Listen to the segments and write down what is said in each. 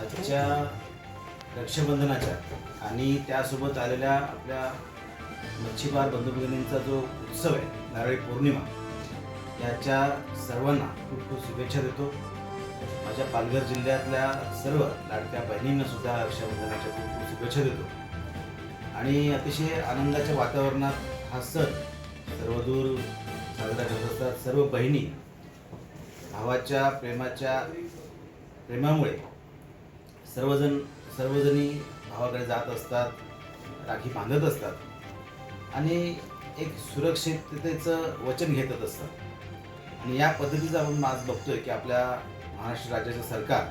आजच्या रक्षाबंधनाच्या आणि त्यासोबत आलेल्या आपल्या मच्छीमार बंधू भगिनींचा जो उत्सव आहे नारळी पौर्णिमा याच्या सर्वांना खूप खूप शुभेच्छा देतो. माझ्या पालघर जिल्ह्यातल्या सर्व लाडक्या बहिणींना सुद्धा रक्षाबंधनाच्या खूप खूप शुभेच्छा देतो. आणि अतिशय आनंदाच्या वातावरणात हा सण सर्वदूर साजरा करत असतात. सर्व बहिणी भावाच्या प्रेमाच्या प्रेमामुळे सर्वजण सर्वजणी भावाकडे जात असतात राखी बांधत असतात आणि एक सुरक्षिततेचं वचन घेतच असतात. आणि या पद्धतीचं आपण आज बघतोय की आपल्या महाराष्ट्र राज्याचं सरकार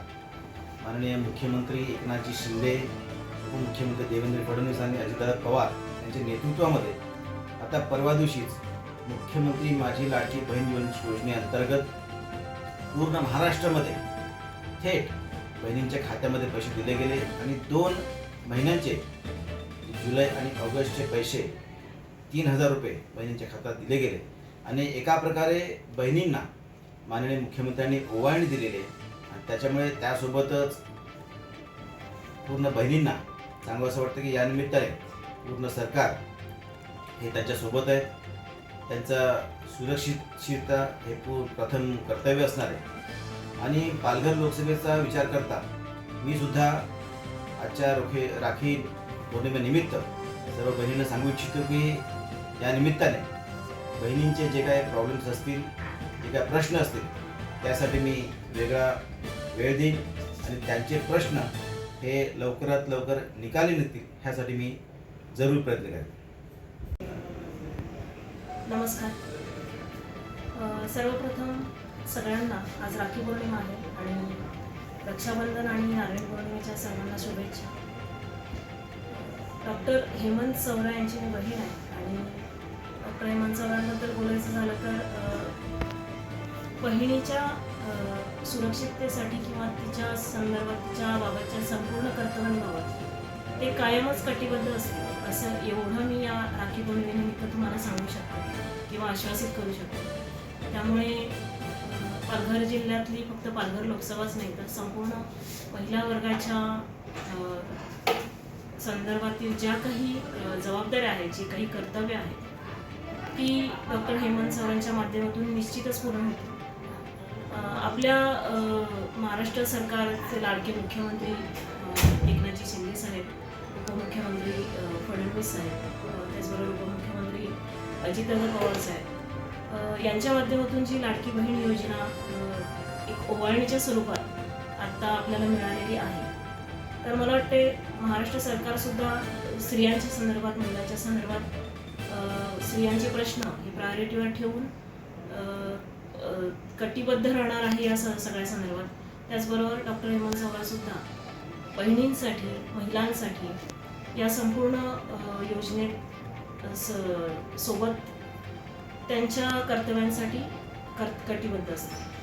माननीय मुख्यमंत्री एकनाथजी शिंदे उपमुख्यमंत्री देवेंद्र फडणवीस आणि अजितदादा पवार यांच्या नेतृत्वामध्ये आता परवा दिवशीच मुख्यमंत्री माझी लाडकी बहीण योजनेअंतर्गत पूर्ण महाराष्ट्रामध्ये थेट बहिणींच्या खात्यामध्ये पैसे दिले गेले आणि दोन महिन्यांचे जुलै आणि ऑगस्टचे पैसे तीन हजार रुपये बहिणींच्या खात्यात दिले गेले. आणि एका प्रकारे बहिणींना माननीय मुख्यमंत्र्यांनी ओवाळणी दिलेली आहे. आणि त्याच्यामुळे त्यासोबतच पूर्ण बहिणींना चांगलं असं वाटतं की या निमित्ताने पूर्ण सरकार हे त्यांच्यासोबत आहे. त्यांचा सुरक्षितता हे पू प्रथम कर्तव्य असणार आहे. आणि पालघर लोकसभेचा विचार करता मी सुद्धा आजच्या रोखे राखी पौर्णिमेनिमित्त सर्व बहिणींना सांगू इच्छितो की या निमित्ताने बहिणींचे जे काही प्रॉब्लेम्स असतील जे काय प्रश्न असतील त्यासाठी मी वेगळा वेळ देईन आणि त्यांचे प्रश्न हे लवकरात लवकर निकाली निघतील ह्यासाठी मी जरूर प्रयत्न करेन. नमस्कार. सर्वप्रथम सगळ्यांना आज राखी पौर्णिमा आहे आणि रक्षाबंधन आणि नारळी पौर्णिमेच्या सर्वांना शुभेच्छा. डॉक्टर हेमंत सवरा यांची मी बहीण आहे आणि डॉक्टर हेमंत सवरांबद्दल बोलायचं झालं तर बहिणीच्या सुरक्षिततेसाठी किंवा तिच्या संदर्भात तिच्या बाबतच्या संपूर्ण कर्तव्यांबाबत ते कायमच कटिबद्ध असते असं एवढं मी या राखी पौर्णिमेनिमित्त तुम्हाला सांगू शकते किंवा आश्वासित करू शकते. त्यामुळे पालघर जिल्ह्यातली फक्त पालघर लोकसभाच नाही तर संपूर्ण महिला वर्गाच्या संदर्भातील ज्या काही जबाबदाऱ्या आहेत जी काही कर्तव्य आहेत ती डॉक्टर हेमंत सरांच्या माध्यमातून निश्चितच पूर्ण होतील. आपल्या महाराष्ट्र सरकारचे लाडके मुख्यमंत्री एकनाथजी शिंदे साहेब उपमुख्यमंत्री फडणवीस साहेब त्याचबरोबर उपमुख्यमंत्री अजितदादा पवार साहेब यांच्या माध्यमातून जी लाडकी बहीण योजना एक ओवाळणीच्या स्वरूपात आत्ता आपल्याला मिळालेली आहे. तर मला वाटते महाराष्ट्र सरकारसुद्धा स्त्रियांच्या संदर्भात महिलांच्या संदर्भात स्त्रियांचे प्रश्न हे प्रायोरिटीवर ठेवून कटिबद्ध राहणार आहे या स सगळ्या संदर्भात. त्याचबरोबर डॉक्टर हेमंत चव्हाणसुद्धा बहिणींसाठी महिलांसाठी या संपूर्ण योजनेत स सोबत त्यांच्या कर्तव्यांसाठी कर कटिबद्ध असतात.